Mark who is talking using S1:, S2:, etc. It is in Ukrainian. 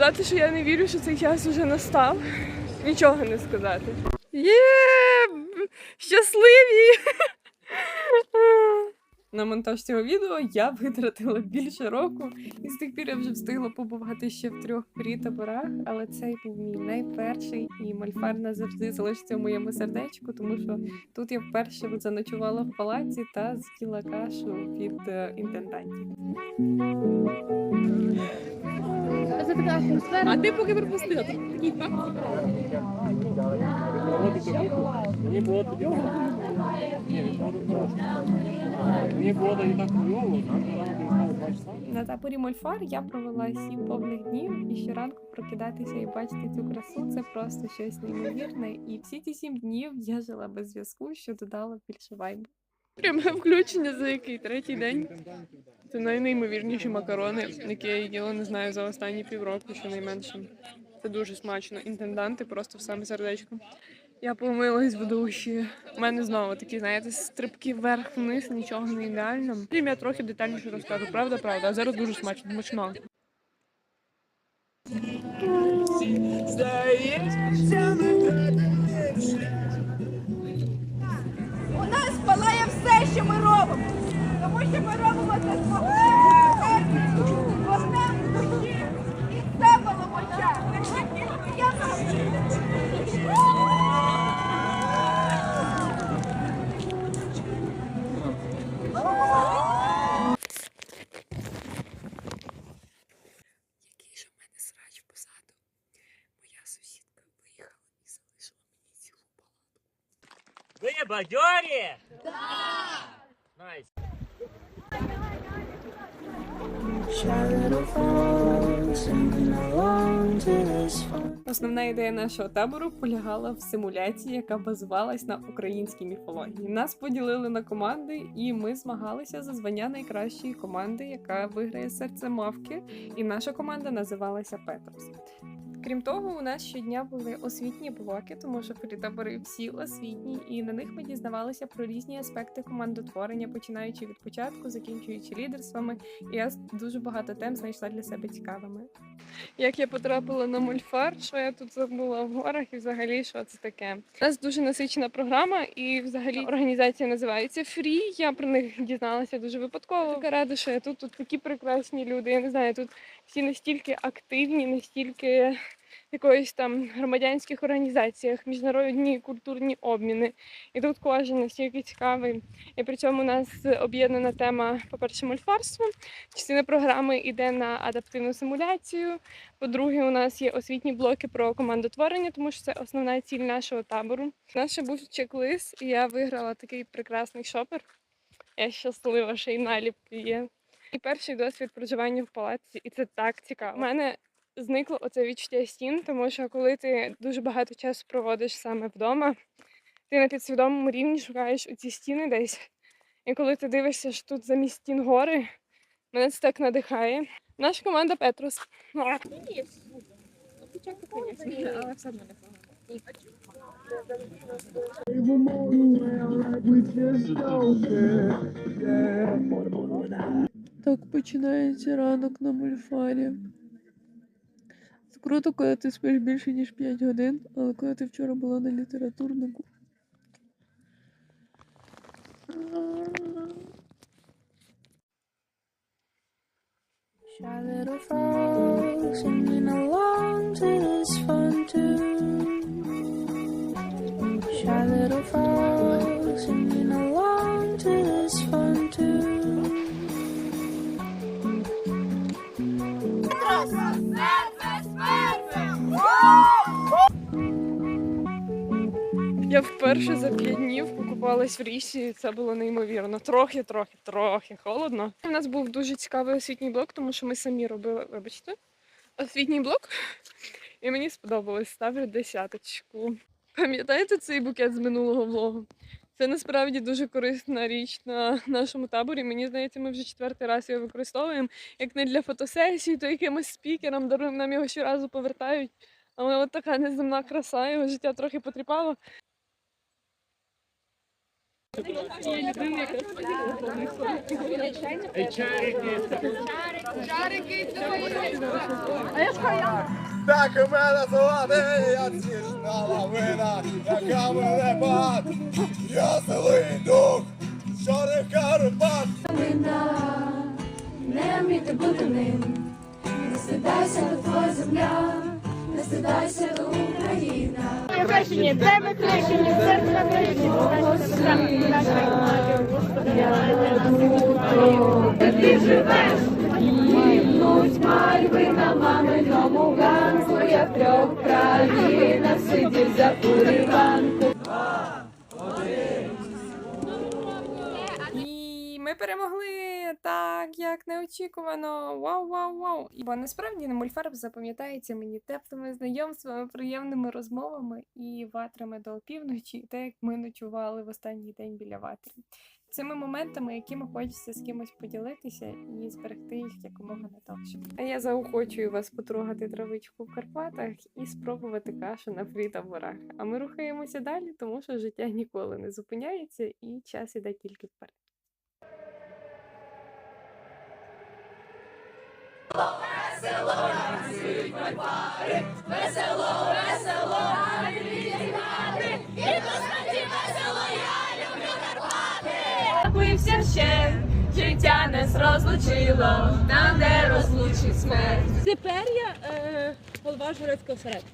S1: Сказати, що я не вірю, що цей час вже настав. Нічого не сказати. Є! Щасливі! На монтаж цього відео я витратила більше року, і з тих пір я вже встигла побувати ще в трьох прі-таборах, але цей був мій найперший, і мольфар назавжди залишиться в моєму сердечку, тому що тут я вперше заночувала в палаці та з'їла кашу від е, інтендантів. А ти поки пропустила.
S2: Мені було
S1: На таборі Мольфар я провела сім повних днів, і щоранку прокидатися і бачити цю красу це просто щось неймовірне. І всі ці сім днів я жила без зв'язку, що додало більше вайбу. Пряме включення за який третій день. Це найнеймовірніші макарони, які я їла, не знаю, за останні півроку, щонайменше. Це дуже смачно. Інтенданти просто в саме сердечко. Я помилась в душі. У мене знову такі, знаєте, стрибки вверх-вниз, нічого не ідеально. Потім я трохи детальніше розкажу. Правда, правда. А зараз дуже смачно, смачно.
S3: У
S2: бадьорі? Так! Найс.
S1: Основна ідея нашого табору полягала в симуляції, яка базувалась на українській міфології. Нас поділили на команди, і ми змагалися за звання найкращої команди, яка виграє серце мавки. І наша команда називалася Петрос. Крім того, у нас щодня були освітні блоки, тому що табори всі освітні, і на них ми дізнавалися про різні аспекти командотворення, починаючи від початку, закінчуючи лідерствами. І я дуже багато тем знайшла для себе цікавими. Як я потрапила на мульфар, що я тут забула в горах, і взагалі що це таке? У нас дуже насичена програма, і взагалі організація називається Фрі. Я про них дізналася дуже випадково. Така рада, що я тут тут такі прекрасні люди. Я не знаю, тут всі настільки активні, настільки якоїсь там громадянських організаціях, міжнародні культурні обміни. І тут кожен настільки цікавий. І при цьому у нас об'єднана тема, по-перше, мульфарство. Частина програми йде на адаптивну симуляцію. По-друге, у нас є освітні блоки про командотворення, тому що це основна ціль нашого табору. У нас ще був чек-лист, і я виграла такий прекрасний шопер. Я щаслива, що й наліпки є. І перший досвід проживання в палаці, і це так цікаво. У мене зникло оце відчуття стін, тому що коли ти дуже багато часу проводиш саме вдома, ти на підсвідомому рівні шукаєш оці стіни десь. І коли ти дивишся, що тут замість стін гори, мене це так надихає. Наша команда Петрос. А. Так починається ранок на мульфарі. Це круто, коли ти спиш більше, ніж 5 годин, але коли ти вчора була на літературнику.
S4: Shy little frog singing along to this fun tune. Shy little frog singing
S1: Я вперше за п'ять днів покупалась в річці, і це було неймовірно. Трохи, трохи, трохи холодно. У нас був дуже цікавий освітній блок, тому що ми самі робили, вибачте, освітній блок. І мені сподобалось, ставлю десяточку. Пам'ятаєте цей букет з минулого влогу? Це насправді дуже корисна річ на нашому таборі. Мені здається, ми вже четвертий раз його використовуємо. Як не для фотосесій, то якимось спікерам даруємо, нам його щоразу повертають. Але от така неземна краса, його життя трохи потріпало.
S5: Так у мене звати, я ціжна лавина, яка мене бат. Я злий дух, чорних Карпат.
S4: Не вміти бути ним, не стидайся до твоя земля, стидайся до Україна.
S6: Хрещені, де ми хрещені, церква хрещені.
S4: Де ти живеш? Гімнуть мальви на маминому ганку, я в трьох країнах сидів за куриванку.
S1: І ми перемогли так, як неочікувано. Вау, вау, вау. Бо насправді на мульфарб запам'ятається мені теплими знайомствами, приємними розмовами і ватрами до опівночі, те, як ми ночували в останній день біля ватри. Цими моментами, якими хочеться з кимось поділитися і зберегти їх якомога надовше. А я заохочую вас потрогати травичку в Карпатах і спробувати кашу на фрі-таборах. А ми рухаємося далі, тому що життя ніколи не зупиняється і час іде тільки вперед.
S6: Напився ще, життя нас розлучило, нам не розлучить смерть. Тепер я е, голова Жгородського серед.